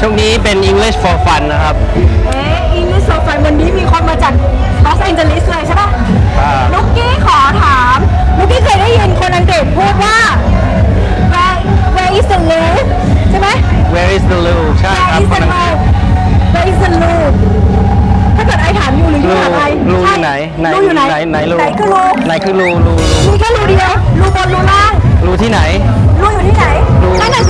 ช่วงนี้เป็น English for Fun นะครับ เอ๊ะอิงลิสโซฟวันนี้มีคนมาจากลอสแองเจลิสเลยใช่ปะครับ ลูกกี้ขอถามลูกกี้เคยได้ยินคนอังกฤษพูดว่า where where is the loo ใช่ไหม Where is the loo ใช่ Where ครับ is the loo Where is the loo ถ้าเกิดไอถามอยู่หรือยูรูถามไอรูอใช่ยู่ไหนรูอยู่ไหนไหนไหนรูไหนคือรู ไหนคือรูรูรูมีแค่รูเดียวรูบนรูล่างรูที่ไหนรูอยู่ที่ไหน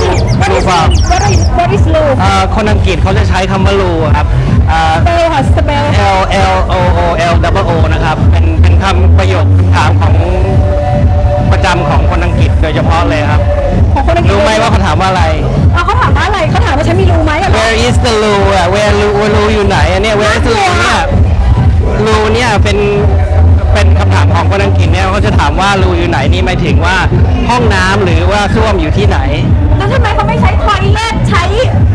รูนั่นน่ะสิ What รู is เปล่า What is What is loo เอ่อคนอังกฤษเขาจะใช้คำว่ารูครับอ่า spell ค่ะ spell L L O O L W O นะครับ เป็นเป็นคำประโยคคำถามของประจำของคนอังกฤษโดยเฉพาะเลยครับ ของคนอังกฤษรู้ไหมว่าเขาถามว่าอะไรเอาเขาถามว่าอะไรเขาถามว่าฉันมีรูไหมอะ Where is the loo อะ Where รูรูอยู่ไหนอันเนี้ย Where is the loo เนี่ยรูเนี่ยเป็นเป็นคำถามของคนอังกฤษเนี่ยเขาจะถามว่ารูอยู่ไหนนี่หมายถึงว่าห้องน้ำหรือว่าส้วมอยู่ที่ไหน แล้วทำไมเขาไม่ใช้ทอยเลทใช้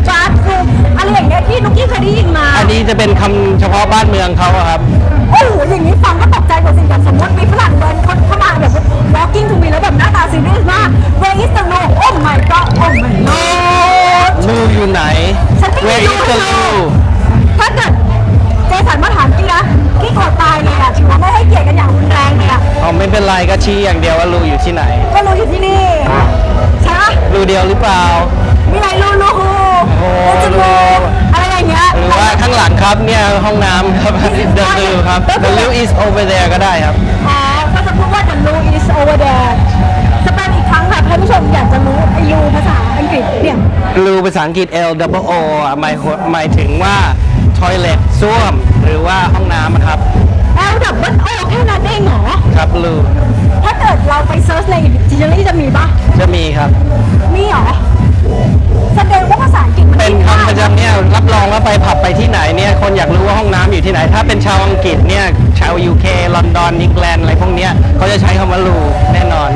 บาร์รูมอะไรอย่างเงี้ยที่นุกกี้เคยได้ยินมา อันนี้จะเป็นคำเฉพาะบ้านเมืองเขาอะครับ โอ้โหอย่างนี้ฟังก็ตกใจกว่าสิ่งแบบสมมติมีฝรั่งเดินคนเข้ามาแบบ walking to me แล้วแบบหน้าตาซีเรียสมาก where is the loo oh my god oh my lord รูอยู่ไหน ฉันไม่ Where รู้ is the เลย loo ถ้าเกิดเจสันมาถามกี้นะกี้กดตายเลยอะถือว่าไม่ให้เกียรติกันอย่างรุนแรงเลยอะอ๋อไม่เป็นไรก็ชี้อย่างเดียวว่ารูอยู่ที่ไหน ก็รู้อยู่ที่นี่ ใช่ปะรูเดียวหรือเปล่า มีอะไรรู้รู้ฮูโอ้รู้จะรู้อะไรอย่างเงี้ยหรือว่าข้างหลังครับเนี่ยห้องน้ำครับ The loo ครับ The loo is over there ก็ได้ครับอ๋อก็จะพูดว่า the loo is over there สเปนอีกครั้งค่ะท่านผู้ชมอยากจะรู้ไอ้ลูภาษาอังกฤษเนี่ยรูภาษาอังกฤษ L W O อะหมายหมายถึงว่า toilet ส้วม หรือว่าห้องน้ำครับ L W O แค่นั้นเองเหรอ ครับรูถ้าเกิดเราไปเซิร์ชในดิกชันนารีจะมีปะ จะมีครับ มีเหรอแสดงว่าภาษาอังกฤษมันเป็นดีมากคำประจำเนี่ยรับรองว่าไปผับไปที่ไหนเนี่ยคนอยากรู้ว่าห้องน้ำอยู่ที่ไหน ถ้าเป็นชาวอังกฤษเนี่ยชาว UK ลอนดอนอังกฤษอะไรพวกเนี้ยเขาจะใช้คำว่ารูแน่นอน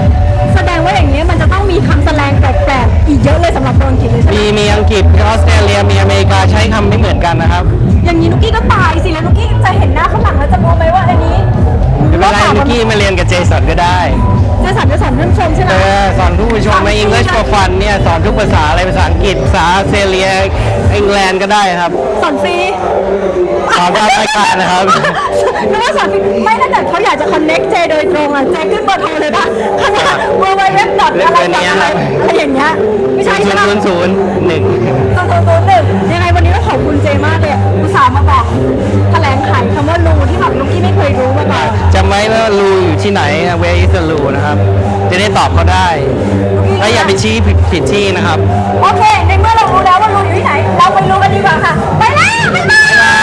แสดงว่าอย่างนี้ยมันจะต้องมีคำแสลงแปลกๆอีกเยอะเลยสำหรับคนอังกฤษเลยใช่ไหมมีมีอังกฤษมีออสเตรเลียมีอเมริกาใช้คำไม่เหมือนกันนะครับอย่างนี้นุกกี้ก็ตายสิแล้วนุกกี้จะเห็นหน้าข้างหลังแล้วจะรู้ไหมว่าอันนี้ไม่เป็นไรว่าเมื่อกี้มาเรียนกับเจสันก็ได้เจะสอนจะสอนท่านผู้ชมใช่ไหมเออสอนผู้ชมใน English for Fun เนี่ยสอนทุกภาษาอะไรภาษาอังกฤษภาษาออสเตรเลียอังกฤษก็ได้ครับ สอนฟรีสอนตามรายการนะครับ นึกว่าสอนฟรีไม่ถ้าเกิดเขาอยากจะ connect เจโดยตรงอะเจขึ้นเบอร์โทรเลยป่ะข้างหน้า w w w อะไรอะไรอะไรอย่างเงี้ยไม่ใช่ศูใช่นไหมย์ศูนย์ศูนย์หนึ่งศูนย์ศูนย์ศูนย์หนึ่งยังไงวันนี้ก็ขอบคุณเจมากเลยอุตส่าห์มาบอก ที่ไหน Where is the loo นะครับ จะได้ตอบเขาได้ แล้วอย่าไปชี้ผิดผิดที่นะครับ โอเค ในเมื่อเรารู้แล้วว่ารูอยู่ที่ไหน เราไปรู้กันดีกว่าค่ะ ไปแล้วบ๊ายบาย